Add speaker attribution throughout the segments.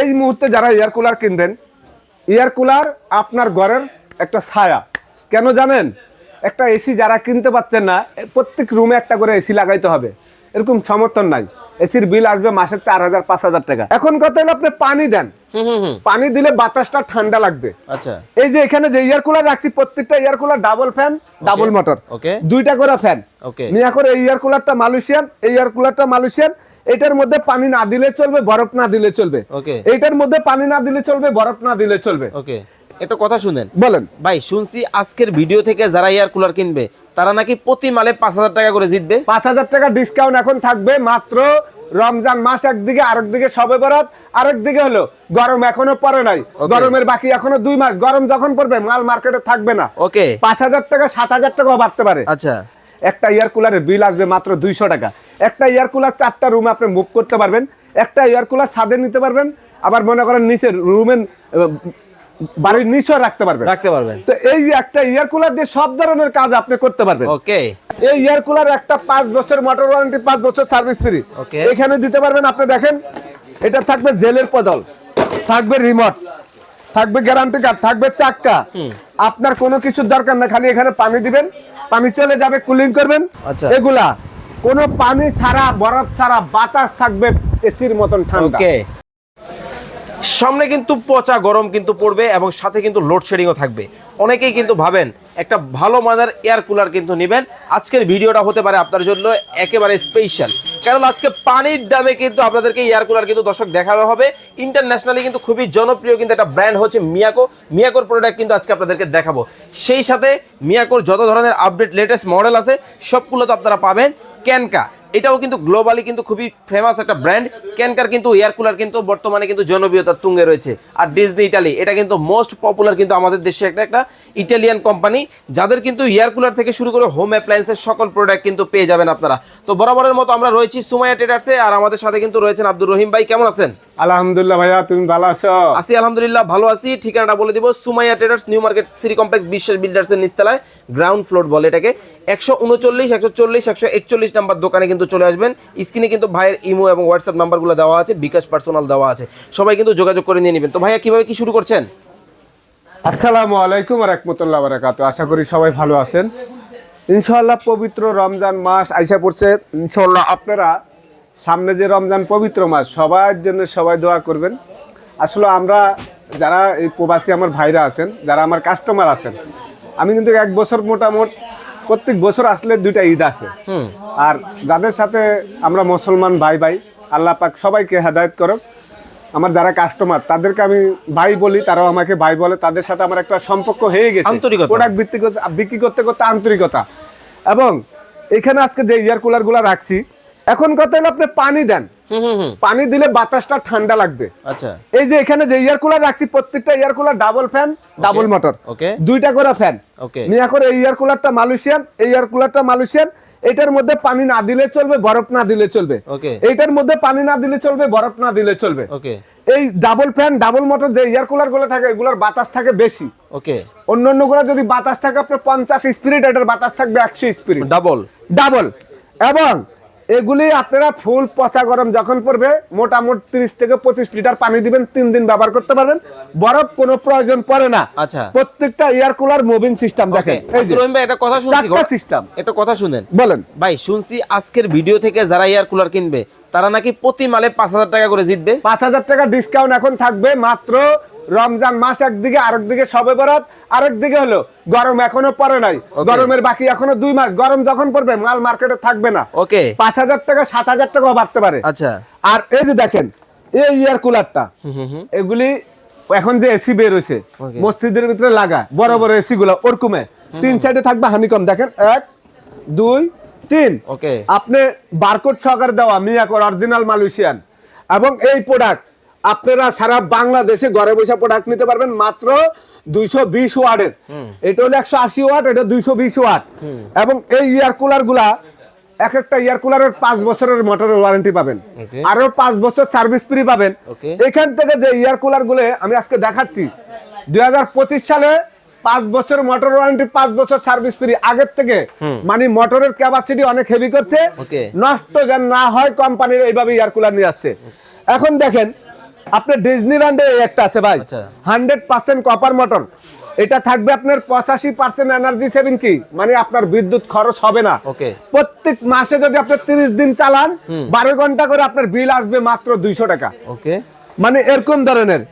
Speaker 1: এই মুহূর্তে যারা এয়ার কুলার কিনবেন এয়ার কুলার আপনার ঘরের একটা ছায়া। কেন জানেন? একটা এসি যারা কিনতে পারছেন না প্রত্যেক রুমে একটা করে এসি লাগাইতে হবে। এরকম সমর্থন নাই। এসির বিল আসবে মাসে চার হাজার পাঁচ হাজার টাকা। এখন কথা হলো আপনি পানি দেন। পানি দিলে বাতাসটা ঠান্ডা লাগবে।
Speaker 2: আচ্ছা।
Speaker 1: এই যে এখানে যে এয়ার কুলার রাখছি প্রত্যেকটা air cooler double fan double motor. দুইটা করে ফ্যান. মিয়া করে এই এয়ার কুলারটা মালয়েশিয়ান এই এয়ার কুলারটা মালয়েশিয়ান এটার মধ্যে পানি না দিলে চলবে বরফ না দিলে চলবে. এইটার মধ্যে পানি না দিলে চলবে বরফ না দিলে চলবে।
Speaker 2: ওকে একটা কথা শুনেন।
Speaker 1: বলেন।
Speaker 2: ভাই শুনছি আজকের ভিডিও থেকে যারা এয়ার কুলার কিনবে তারা নাকি প্রতি মালে পাঁচ হাজার টাকা করে জিতবে।
Speaker 1: পাঁচ হাজার টাকা ডিসকাউন্ট এখন থাকবে মাত্র রমজান মাস একদিকে আরেক দিকে সবে বরাত আরেক দিকে হলো গরম এখনও পরে নাই। গরমের বাকি এখনও দুই মাস গরম যখন পড়বে মাল মার্কেটে থাকবে না।
Speaker 2: ওকে
Speaker 1: পাঁচ হাজার টাকা সাত হাজার টাকাও বাড়তে পারে।
Speaker 2: আচ্ছা।
Speaker 1: একটা এয়ার কুলারের বিল আসবে মাত্র দুইশো টাকা। একটা এয়ার কুলার চারটা রুম আপনি মুভ করতে পারবেন। একটা এয়ার কুলার ছাদে নিতে পারবেন। আবার মনে করেন নিচে রুমের বাড়ির নিচেও রাখতে পারবেন।
Speaker 2: রাখতে পারবেন।
Speaker 1: তো এই একটা এয়ার কুলার দিয়ে সব ধরনের কাজ আপনি করতে পারবেন।
Speaker 2: ওকে।
Speaker 1: এই এয়ার কুলার একটা পাঁচ বছর মোটর ওয়ারেন্টি পাঁচ বছর সার্ভিস ফ্রি
Speaker 2: Okay.
Speaker 1: এখানে দিতে পারবেন আপনি দেখেন এটা থাকবে জেলের বদল থাকবে রিমোট থাকবে গ্যারান্টি কার্ড থাকবে চাক্কা। আপনার কোনো কিছুর দরকার না খালি এখানে পানি দিবেন পানি চলে যাবে কুলিং করবেন।
Speaker 2: আচ্ছা।
Speaker 1: এগুলা কোনো পানি ছাড়া বরফ ছাড়া বাতাস থাকবে এসির মতন ঠান্ডা।
Speaker 2: ওকে। সামনে কিন্তু পচা গরম কিন্তু পড়বে এবং সাথে কিন্তু লোডশেডিংও থাকবে। অনেকেই কিন্তু ভাবেন একটা ভালো মানের এয়ার কুলার কিন্তু নেবেন। আজকের ভিডিওটা হতে পারে আপনার জন্য একেবারে স্পেশাল কারণ আজকে পানির দামে কিন্তু আপনাদেরকে এয়ার কুলার কিন্তু দর্শক দেখানো হবে। ইন্টারন্যাশনালি কিন্তু খুবই জনপ্রিয় কিন্তু একটা ব্র্যান্ড হচ্ছে মিয়াকো মিয়াকোর প্রোডাক্ট কিন্তু আজকে আপনাদেরকে দেখাবো। সেই সাথে মিয়াকোর যত ধরনের আপডেট লেটেস্ট মডেল আছে, সবগুলো তো আপনারা পাবেন। ক্যানকা এটাও কিন্তু গ্লোবালি কিন্তু খুবই ফেমাস একটা ব্র্যান্ড ক্যানকার কিন্তু এয়ার কুলার কিন্তু বর্তমানে কিন্তু জনপ্রিয়তার তুঙ্গে রয়েছে। আর ডিজনি ইটালি এটা কিন্তু মোস্ট পপুলার কিন্তু আমাদের দেশে একটা একটা ইটালিয়ান কোম্পানি যাদের কিন্তু এয়ার কুলার থেকে শুরু করে হোম অ্যাপ্লায়েন্সের সকল প্রোডাক্ট কিন্তু পেয়ে যাবেন আপনারা। তো বরাবরের মতো আমরা রয়েছি সুমাইয়া ট্রেডার্সে আর আমাদের সাথে কিন্তু রয়েছেন আব্দুর রহিম ভাই। কেমন আছেন?
Speaker 1: আলহামদুলিল্লাহ ভাইয়া তুমি ভালো আছো?
Speaker 2: আছি আলহামদুলিল্লাহ ভালো আছি। ঠিকানাটা বলে দিব Sumaiya traders new market city complex Biswas বিল্ডার্সের নিচতলায় গ্রাউন্ড ফ্লোর বলে এটাকে। একশো উনচল্লিশ একশো চল্লিশ একশো একচল্লিশ নাম্বার দোকানে কিন্তু চলে আসবেন। স্ক্রিনে কিন্তু ভাইয়ের ইমো এবং হোয়াটসঅ্যাপ নাম্বারগুলো দেওয়া আছে বিকাশ পার্সোনাল দেওয়া আছে। সবাই কিন্তু যোগাযোগ করে নিয়ে নেবেন। তো ভাইয়া কীভাবে কি শুরু করছেন?
Speaker 1: আসসালামু আলাইকুম রহমতুল্লাহ বারাকাত আশা করি সবাই ভালো আছেন। ইনশাআল্লাহ পবিত্র রমজান মাস আইসা পড়ছে। ইনশাআল্লাহ আপনারা সামনে যে রমজান পবিত্র মাস সবার জন্য সবাই দোয়া করবেন। আসলে আমরা যারা এই প্রবাসী আমার ভাইরা আছেন যারা আমার কাস্টমার আছেন আমি কিন্তু এক বছর মোটামুট প্রত্যেক বছর আসলে দুইটা ঈদ আসে।
Speaker 2: হুম।
Speaker 1: আর যাদের সাথে আমরা মুসলমান ভাই ভাই আল্লাহ পাক সবাইকে হেদায়েত করো আমার যারা কাস্টমার তাদেরকে আমি ভাই বলি তারাও আমাকে ভাই বলে তাদের সাথে আমার একটা সম্পর্ক হয়ে গেছে।
Speaker 2: আন্তরিকতা।
Speaker 1: প্রোডাক্ট ভিত্তিক বিক্রি করতে করতে আন্তরিকতা। এবং এখানে আজকে যে এয়ার কুলারগুলা রাখছি এখন কথা হলো আপনি পানি দেন। পানি দিলে বাতাসটা ঠান্ডা লাগবে।
Speaker 2: আচ্ছা।
Speaker 1: এই যে এখানে যে এয়ার কুলার রাখছি প্রত্যেকটা air cooler double fan double motor দুইটা করে ফ্যান নিয়ে করে এই এয়ার কুলারটা মালয়েশিয়ান এই এয়ার কুলারটা মালয়েশিয়ান এটার মধ্যে পানি না দিলে চলবে বরফ না দিলে চলবে। এইটার মধ্যে পানি না দিলে চলবে বরফ না দিলে চলবে। এই ডাবল ফ্যান ডাবল মোটর যে এয়ার কুলারগুলো থাকে এগুলোর বাতাস থাকে বেশি।
Speaker 2: ওকে
Speaker 1: অন্য অন্যগুলো যদি বাতাস থাকে আপনার পঞ্চাশ স্পিরিট এটার বাতাস থাকবে একশো স্পিরিট
Speaker 2: ডাবল
Speaker 1: ডাবল এবং এগুলি আপনারা ফুল পচা গরম যখন পড়বে মোটামুটি তিরিশ থেকে পঁচিশ লিটার পানি দিবেন তিন দিন ব্যবহার করতে পারবেন। বরফ কোনো প্রয়োজন পড়ে না।
Speaker 2: আচ্ছা।
Speaker 1: প্রত্যেকটা এয়ার কুলার মুভিং সিস্টেম দেখেন।
Speaker 2: কথা শুনছি
Speaker 1: সিস্টেম।
Speaker 2: একটা কথা শুনেন।
Speaker 1: বলেন।
Speaker 2: ভাই শুনছি আজকের ভিডিও থেকে যারা এয়ার কুলার কিনবে তারা নাকি প্রতি মালে পাঁচ হাজার টাকা করে জিতবে?
Speaker 1: পাঁচ হাজার টাকা ডিসকাউন্ট এখন থাকবে মাত্র রমজান মাস একদিকে আরেক দিকে সবে বরাত আরেক দিকে হলো গরম এখনও পরে নাই। গরমের বাকি এখনও দুই মাস। গরম যখন পড়বে মাল মার্কেটে থাকবে না।
Speaker 2: ওকে
Speaker 1: পাঁচ হাজার টাকা সাত হাজার টাকাও বাড়তে পারে।
Speaker 2: আচ্ছা।
Speaker 1: আর এই যে দেখেন এই এয়ার কুলারটা এগুলি এখন যে এসি বের হয়েছে মসজিদের ভিতরে লাগা বড় বড় এসি গুলো ওরকমে। তিন সাইডে থাকবে হানিকম দেখেন এক দুই তিন।
Speaker 2: ওকে
Speaker 1: আপনি বারকোড সহকারে দেওয়া মিয়াকোর অরিজিনাল মালয়েশিয়ান এবং এই প্রোডাক্ট আপনারা সারা বাংলাদেশে ঘরে বসে প্রোডাক্ট নিতে পারবেন মাত্র দুইশো বিশ ওয়াটের। এটা হলো একশো আশি ওয়াট এটা দুইশো বিশ ওয়াট। এবং এই এয়ার কুলারগুলা এক একটা এয়ার কুলারের পাঁচ বছরের মোটরের ওয়ারেন্টি পাবেন। আরও পাঁচ বছর সার্ভিস ফ্রি পাবেন। এখান থেকে যে এয়ার কুলারগুলো আমি আজকে দেখাচ্ছি দুই হাজার পঁচিশ সালে পাঁচ বছর মোটর ওয়ারেন্টি পাঁচ বছর সার্ভিস ফ্রি আগের থেকে মানে মোটরের ক্যাপাসিটি অনেক হেভি করছে। নষ্ট যেন না হয় কোম্পানির এইভাবে এয়ার কুলার নিয়ে আসছে। এখন দেখেন আপনার ডিজনিল্যান্ডে একটা আছে ভাই। হান্ড্রেড পার্সেন্ট কপার মোটর এটা থাকবে আপনার পঁচাশি পার্সেন্ট এনার্জি সেভিং কি মানে আপনার বিদ্যুৎ খরচ হবে না।
Speaker 2: ওকে।
Speaker 1: প্রত্যেক মাসে যদি আপনি তিরিশ দিন চালান বারো ঘণ্টা করে আপনার বিল আসবে মাত্র দুইশো টাকা।
Speaker 2: ওকে।
Speaker 1: মানে এরকম ধরনের।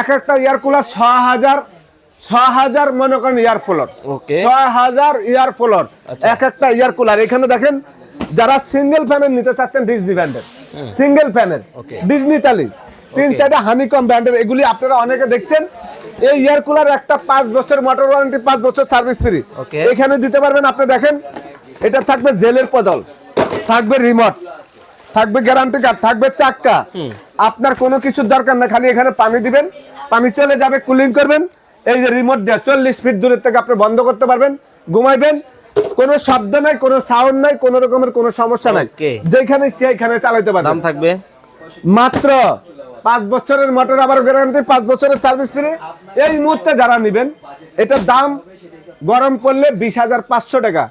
Speaker 1: এক একটা এয়ার কুলার ছ হাজার ছ হাজার মনে করেন এয়ার কুলার
Speaker 2: ওকে।
Speaker 1: ছ হাজার এয়ার কুলার
Speaker 2: আচ্ছা।
Speaker 1: এক একটা এয়ার কুলার এখানে দেখেন যারা সিঙ্গেল ফ্যানের নিতে চাচ্ছেন ডিজনি ব্র্যান্ডের সিঙ্গেল ফ্যানের ডিজনি তালি তিন। চারটা হানিকম ব্র্যান্ডের এগুলি আপনারা অনেকে দেখছেন। এই এয়ার কুলার একটা পাঁচ বছর মোটর ওয়ারেন্টি পাঁচ বছর সার্ভিস ফ্রি এখানে দিতে পারবেন আপনি দেখেন এটা থাকবে জেলের পদল থাকবে রিমোট থাকবে গ্যারান্টি কার্ড থাকবে চাক্কা। আপনার কোনো কিছুর দরকার না খালি এখানে পানি দিবেন পানি চলে যাবে কুলিং করবেন। এই যে রিমোট দিয়ে চল্লিশ ফিট দূরের থেকে আপনি বন্ধ করতে পারবেন ঘুমাইবেন। কোনো শব্দ নাই কোনো সাউন্ড নাই কোনো রকমের কোনো সমস্যা নাই. যেখানে সেইখানে
Speaker 2: দাম
Speaker 1: পারবেন।
Speaker 2: থাকবে?
Speaker 1: মাত্র পাঁচ বছরের মোটর আবার গ্যারান্টি পাঁচ বছরের সার্ভিস ফ্রি এই মুহূর্তে যারা নেবেন এটার দাম গরম পড়লে বিশ হাজার পাঁচশো টাকা।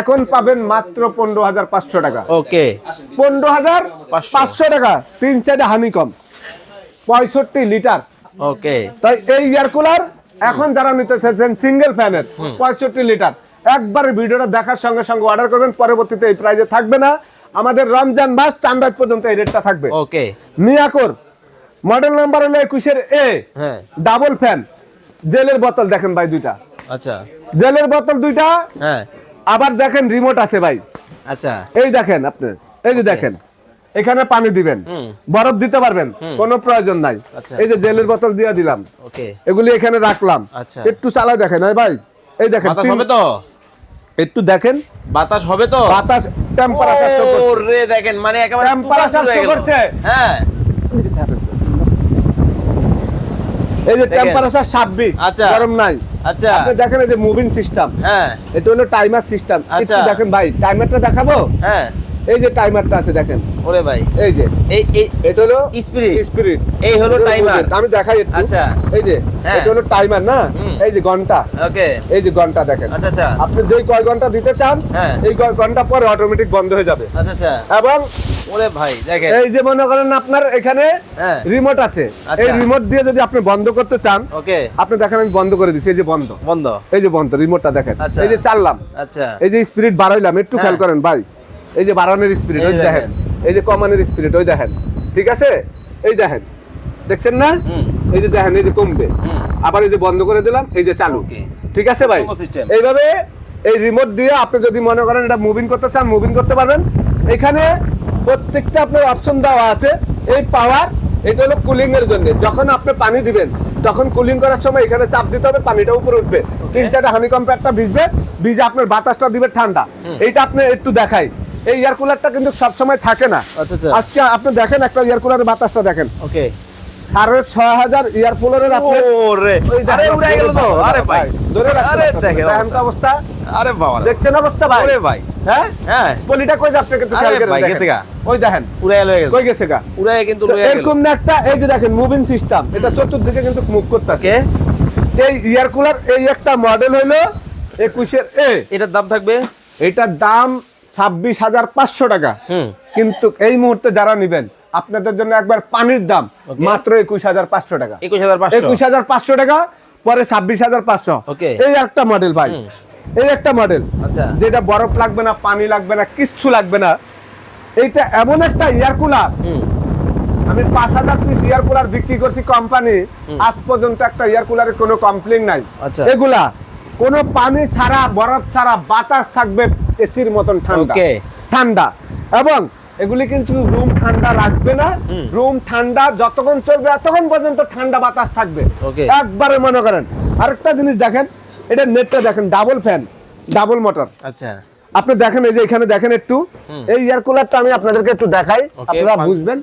Speaker 1: এখন পাবেন মাত্র পনেরো হাজার পাঁচশো টাকা।
Speaker 2: ওকে।
Speaker 1: পনেরো হাজার পাঁচশো টাকা তিন চারটে হানি কম পঁয়ষট্টি লিটার
Speaker 2: ওকে।
Speaker 1: তাই এই এয়ার কুলার এখন যারা নিতে চাইছেন সিঙ্গেল ফ্যানের পঁয়ষট্টি লিটার একবার ভিডিওটা দেখার সঙ্গে সঙ্গে অর্ডার করবেন পরবর্তীতে এই প্রাইজে থাকবে না। আমাদের রমজান মাস চান্দাজ পর্যন্ত এই রেটটা থাকবে।
Speaker 2: ওকে।
Speaker 1: মিয়াকোর মডেল নাম্বার হলো একুশের এ
Speaker 2: হ্যাঁ।
Speaker 1: ডাবল ফ্যান জেলের বোতল দেখেন ভাই দুইটা।
Speaker 2: আচ্ছা।
Speaker 1: জেলের বোতল দুইটা
Speaker 2: হ্যাঁ।
Speaker 1: আবার দেখেন রিমোট আছে ভাই।
Speaker 2: আচ্ছা।
Speaker 1: এই দেখেন আপনি এই যে দেখেন এখানে পানি দিবেন। বরফ দিতে পারবেন কোনো প্রয়োজন নাই।
Speaker 2: আচ্ছা।
Speaker 1: এই যে জেলের বোতল দিয়ে দিলাম। এগুলি এখানে রাখলাম।
Speaker 2: আচ্ছা।
Speaker 1: একটু চালায় দেখেন ভাই। এই দেখেন
Speaker 2: বাতাস হবে তো?
Speaker 1: একটু দেখেন।
Speaker 2: বাতাস হবে তো?
Speaker 1: বাতাস টেম্পারেচার করছে।
Speaker 2: দেখেন মানে একেবারে গেল।
Speaker 1: করছে।
Speaker 2: হ্যাঁ।
Speaker 1: এই যে। টেম্পারেচার 26
Speaker 2: আচ্ছা।
Speaker 1: গরম নাই।
Speaker 2: আচ্ছা।
Speaker 1: আপনি দেখেন এই যে মুভিং সিস্টেম
Speaker 2: হ্যাঁ।
Speaker 1: এটা হলো টাইমার সিস্টেম
Speaker 2: আচ্ছা।
Speaker 1: একটু দেখেন ভাই টাইমারটা দেখাবো?
Speaker 2: হ্যাঁ।
Speaker 1: এই যে টাইমারটা আছে দেখেন।
Speaker 2: ওরে ভাই।
Speaker 1: এই যে।
Speaker 2: এই
Speaker 1: এটা হলো
Speaker 2: স্পিরিট
Speaker 1: স্পিরিট
Speaker 2: এই হলো টাইমার
Speaker 1: আমি দেখাই একটু।
Speaker 2: আচ্ছা।
Speaker 1: এই যে
Speaker 2: হ্যাঁ।
Speaker 1: এটা হলো টাইমার না? এই যে ঘণ্টা।
Speaker 2: ওকে।
Speaker 1: এই যে ঘণ্টা দেখেন।
Speaker 2: আচ্ছা আচ্ছা।
Speaker 1: আপনি যেই কয় ঘণ্টা দিতে চান
Speaker 2: হ্যাঁ।
Speaker 1: এই কয় ঘণ্টা পরে অটোমেটিক বন্ধ হয়ে যাবে।
Speaker 2: আচ্ছা আচ্ছা।
Speaker 1: এবং
Speaker 2: ওরে ভাই দেখেন।
Speaker 1: এই যে মনে করেন আপনার এখানে
Speaker 2: হ্যাঁ।
Speaker 1: রিমোট আছে।
Speaker 2: আচ্ছা।
Speaker 1: এই রিমোট দিয়ে যদি আপনি বন্ধ করতে চান
Speaker 2: ওকে।
Speaker 1: আপনি দেখেন আমি বন্ধ করে দিছি এই যে বন্ধ।
Speaker 2: বন্ধ।
Speaker 1: এই যে বন্ধ রিমোটটা দেখেন।
Speaker 2: আচ্ছা।
Speaker 1: এই যে চাললাম।
Speaker 2: আচ্ছা।
Speaker 1: এই যে স্পিরিট বাড়াইলাম একটু
Speaker 2: হ্যাঁ।
Speaker 1: খেয়াল করেন ভাই। এই যে বাড়ানোর স্পিরিট ওই দেখেন। এই যে কমানোর স্পিরিট ওই দেখেন। ঠিক আছে? এই দেখেন। দেখছেন না? এই যে দেখেন এই যে কমবে। আবার এই যে বন্ধ করে দিলাম এই যে চালু। ঠিক আছে ভাই? এইভাবে এই রিমোট দিয়ে আপনি যদি মনে করেন এটা মুভিং করতে চান মুভিং করতে পারবেন। এখানে প্রত্যেকটা আপনার অপশন দেওয়া আছে। এই পাওয়ার এটা হলো কুলিং এর জন্য। যখন আপনি পানি দিবেন তখন কুলিং করার সময় এখানে চাপ দিতে হবে পানিটা উপরে উঠবে। তিন চারটা কম্প্যাক্টটা ভিজবে ভিজে আপনার বাতাসটা দিবে ঠান্ডা। এইটা আপনি একটু দেখাই। এই এয়ার কুলারটা কিন্তু সবসময় থাকে না।
Speaker 2: আচ্ছা, আচ্ছা।
Speaker 1: আজকে আপনি দেখেন একটা এয়ার কুলারের বাতাসটা দেখেন।
Speaker 2: ওকে।
Speaker 1: ছয় হাজার এয়ার কুলারের আপনি
Speaker 2: আরে উড়ে গেল তো। আরে ভাই।
Speaker 1: ধরে
Speaker 2: আরে দেখেন
Speaker 1: অবস্থা।
Speaker 2: আরে বাবা
Speaker 1: দেখছেন অবস্থা ভাই?
Speaker 2: ভাই।
Speaker 1: হ্যাঁ?
Speaker 2: হ্যাঁ।
Speaker 1: পলিটা কই যাচ্ছে কিন্তু
Speaker 2: আরে ভাই, গেছে গা।
Speaker 1: ওই দেখেন।
Speaker 2: উড়ে গেল
Speaker 1: কই গেছে গা?
Speaker 2: উড়ে কিন্তু লয়ে গেল।
Speaker 1: এরকম না একটা এই যে দেখেন মুভিং সিস্টেম এটা চতুর্দিকে কিন্তু মুভ করতে
Speaker 2: ওকে
Speaker 1: এই এয়ার কুলার এই একটা মডেল হলো একুশের এ।
Speaker 2: এটার দাম থাকবে?
Speaker 1: এটার দাম ছাব্বিশ হাজার পাঁচশো টাকা। কিন্তু এই মুহূর্তে যারা নিবেন আপনাদের জন্য একবার পানির দাম মাত্র একুশ হাজার পাঁচশো টাকা।
Speaker 2: একুশ হাজার
Speaker 1: একুশ হাজার পাঁচশো টাকা পরে ছাব্বিশ হাজার পাঁচশো। এই একটা মডেল ভাই। এই একটা মডেল
Speaker 2: আচ্ছা।
Speaker 1: যেটা বরফ লাগবে না পানি লাগবে না কিচ্ছু লাগবে না। এইটা এমন একটা এয়ার কুলার আমি পাঁচ হাজার পিস এয়ার কুলার বিক্রি করছি কোম্পানি আজ পর্যন্ত একটা এয়ার কুলারের কোনো কমপ্লেন নাই।
Speaker 2: আচ্ছা।
Speaker 1: এগুলা কোনো পানি ছাড়া বরফ ছাড়া বাতাস থাকবে এসির মতন ঠান্ডা. ঠান্ডা। এবং এগুলি কিন্তু রুম ঠান্ডা রাখবে না। রুম ঠান্ডা যতক্ষণ চলবে ততক্ষণ পর্যন্ত ঠান্ডা বাতাস থাকবে। একবারে মনে করেন। আরেকটা জিনিস দেখেন এটা নেটটা দেখেন ডাবল ফ্যান ডাবল মোটর
Speaker 2: আচ্ছা।
Speaker 1: আপনি দেখেন এই যে এখানে দেখেন একটু। এই এয়ার কুলারটা আমি আপনাদেরকে একটু দেখাই। আপনারা বুঝবেন।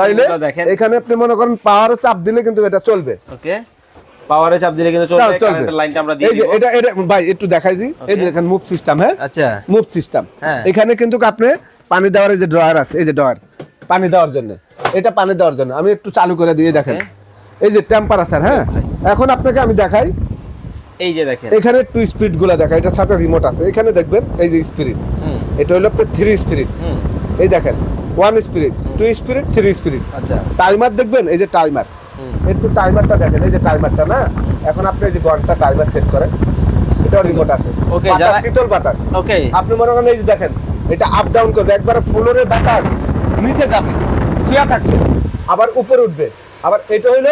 Speaker 1: তাইলে
Speaker 2: দেখেন।
Speaker 1: এখানে আপনি মনে করেন পাওয়ার চাপ দিলে কিন্তু এটা চলবে।
Speaker 2: ওকে পাওয়ারে চাপ দিলে কিন্তু চলবে কারেন্টের লাইনটা আমরা দিয়ে
Speaker 1: এই এটা এটা ভাই একটু দেখাই দিই। এই যে দেখেন মুভ সিস্টেম হ্যাঁ?
Speaker 2: আচ্ছা।
Speaker 1: মুভ সিস্টেম
Speaker 2: হ্যাঁ।
Speaker 1: এখানে কিন্তু আপনি পানি দেওয়ার যে ড্রয়ার আছে এই যে ড্রয়ার পানি দেওয়ার জন্য। এটা পানি দেওয়ার জন্য। আমি একটু চালু করে দিয়ে দেখেন। এই যে টেম্পারেচার হ্যাঁ? এখন আপনাকে আমি দেখাই।
Speaker 2: এই যে দেখেন।
Speaker 1: এখানে টু স্পিডগুলা দেখা এটার সাথে রিমোট আছে। এখানে দেখবেন এই যে স্পিরিট এটা হলো থ্রি স্পিরিট এই দেখেন one speed two speed three speed
Speaker 2: আচ্ছা।
Speaker 1: টাইমার দেখবেন এই যে টাইমার একটু টাইমারটা দেখেন এই যে টাইমারটা না? এখন আপনি যে ঘণ্টা টাইমার সেট করেন এটাও রিমোট আছে। ওকে
Speaker 2: যারা-
Speaker 1: শীতল বাতাস।
Speaker 2: ওকে
Speaker 1: আপনি মনে করেন এই যে দেখেন এটা আপ ডাউন করবে একবারে ফ্লোরে বাতাস নিচে যাবে শুয়ে থাকবে আবার উপরে উঠবে। আবার এটা হইল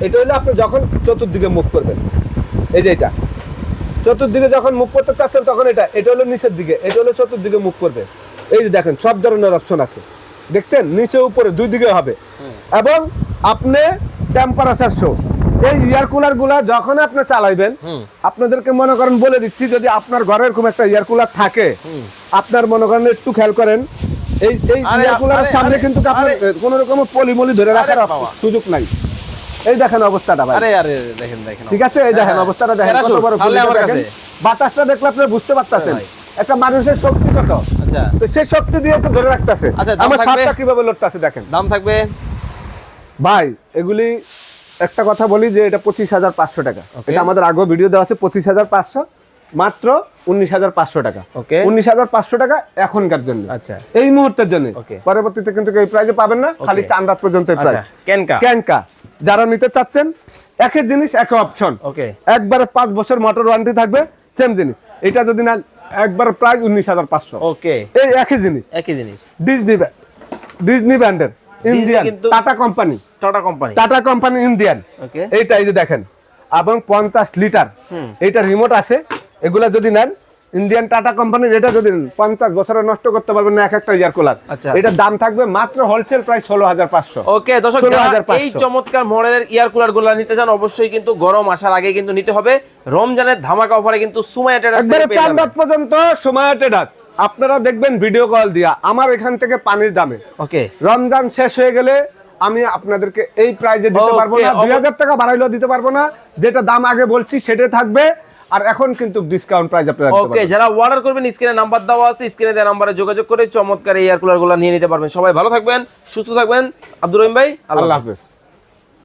Speaker 1: এটা হইল আপনি যখন চতুর্দিকে মুভ করবেন এই যে এটা। চতুর্দিকে যখন মুভ করতে চাচ্ছেন তখন এটা এটা হলো নিচের দিকে এটা হলো চতুর্দিকে মুভ করবে। এই যে দেখেন সব ধরনের অপশন আছে। দেখছেন? নিচে উপরে দুই দিকে হবে। এবং আপনি টেম্পারেচার শো এই এয়ার কুলারগুলা যখন আপনি চালাইবেন আপনাদেরকে মনে করেন বলে দিচ্ছি যদি আপনার ঘরে এরকম একটা এয়ার কুলার থাকে আপনার মনে করেন একটু খেয়াল করেন এই এই এয়ার কুলারের সামনে কিন্তু আপনার। কোন রকম পলিমলি ধরে রাখার সুযোগ নাই। এই দেখেন অবস্থাটা ভাই।
Speaker 2: আরে আরে দেখেন দেখেন
Speaker 1: ঠিক আছে? এই দেখেন
Speaker 2: হ্যাঁ,
Speaker 1: অবস্থাটা দেখেন। কত বড় দেখেন। বাতাসটা দেখলে আপনি বুঝতে পারতেছেন। একটা মানুষের শক্তি কত?
Speaker 2: আচ্ছা।
Speaker 1: তো সেই শক্তি দিয়ে তো ধরে রাখতেছে।
Speaker 2: আচ্ছা,
Speaker 1: আমার? সাপটা কীভাবে লড়তেছে দেখেন।
Speaker 2: দাম থাকবে?
Speaker 1: ভাই এগুলি একটা কথা বলি যে এটা পঁচিশ হাজার পাঁচশো টাকা। এটা আমাদের আগেও ভিডিও দেওয়া আছে পঁচিশ হাজার পাঁচশো। মাত্র উনিশ হাজার পাঁচশো টাকা।
Speaker 2: ওকে
Speaker 1: উনিশ হাজার পাঁচশো টাকা এখনকার জন্য।
Speaker 2: আচ্ছা।
Speaker 1: এই মুহূর্তের জন্য। পরবর্তীতে কিন্তু এই প্রাইজে পাবেন না খালি. চান্দাত পর্যন্ত
Speaker 2: আচ্ছা কেনকা?
Speaker 1: ক্যাঙ্কা যারা নিতে চাচ্ছেন একই জিনিস এক অপশন
Speaker 2: ওকে
Speaker 1: একবারে পাঁচ বছর মোটর ওয়ারেন্টি থাকবে সেম জিনিস। এটা যদি না একবার প্রায় উনিশ হাজার পাঁচশো।
Speaker 2: ওকে
Speaker 1: এই একই জিনিস।
Speaker 2: একই জিনিস।
Speaker 1: ডিজনি ব্যান্ড ডিজনি ব্র্যান্ডের Indian Tata company
Speaker 2: Tata company
Speaker 1: Tata company Indian এইটা এই যে দেখেন এবং পঞ্চাশ লিটার। রিমোট আছে এগুলা যদি নেন ইন্ডিয়ান টাটা কোম্পানির এটা যদি পঞ্চাশ বছরে নষ্ট করতে পারবেন না এক একটা ইয়ার কুলার
Speaker 2: আচ্ছা।
Speaker 1: এটার দাম থাকবে মাত্র হোলসেল প্রাইস ষোলো হাজার পাঁচশো।
Speaker 2: ওকে দর্শক এই চমৎকার মডেলের ইয়ার কুলারগুলো নিতে চান অবশ্যই কিন্তু গরম আসার আগে কিন্তু নিতে হবে। রমজানের ধামাকা অফারে কিন্তু
Speaker 1: একবারে চার পর্যন্ত সময় টেডাস আপনারা দেখবেন ভিডিও কল দিয়া আমার এখান থেকে পানির দামে।
Speaker 2: ওকে
Speaker 1: রমজান শেষ হয়ে গেলে আমি আপনাদেরকে এই প্রাইজে দিতে পারব না দুই হাজার টাকা বাড়াইলেও দিতে পারব না যেটা দাম আগে বলছি সেটাই থাকবে আর এখন কিন্তু ডিসকাউন্ট প্রাইস আপনারা
Speaker 2: ওকে যারা অর্ডার করবেন স্ক্রিনে নাম্বার দেওয়া আছে স্ক্রিনে দেওয়া নাম্বারে যোগাযোগ করে চমৎকার এয়ার কুলারগুলো নিয়ে নিতে পারবেন। সবাই ভালো থাকবেন সুস্থ থাকবেন। আব্দুর রহিম ভাই আল্লাহ।
Speaker 1: হাফেজ।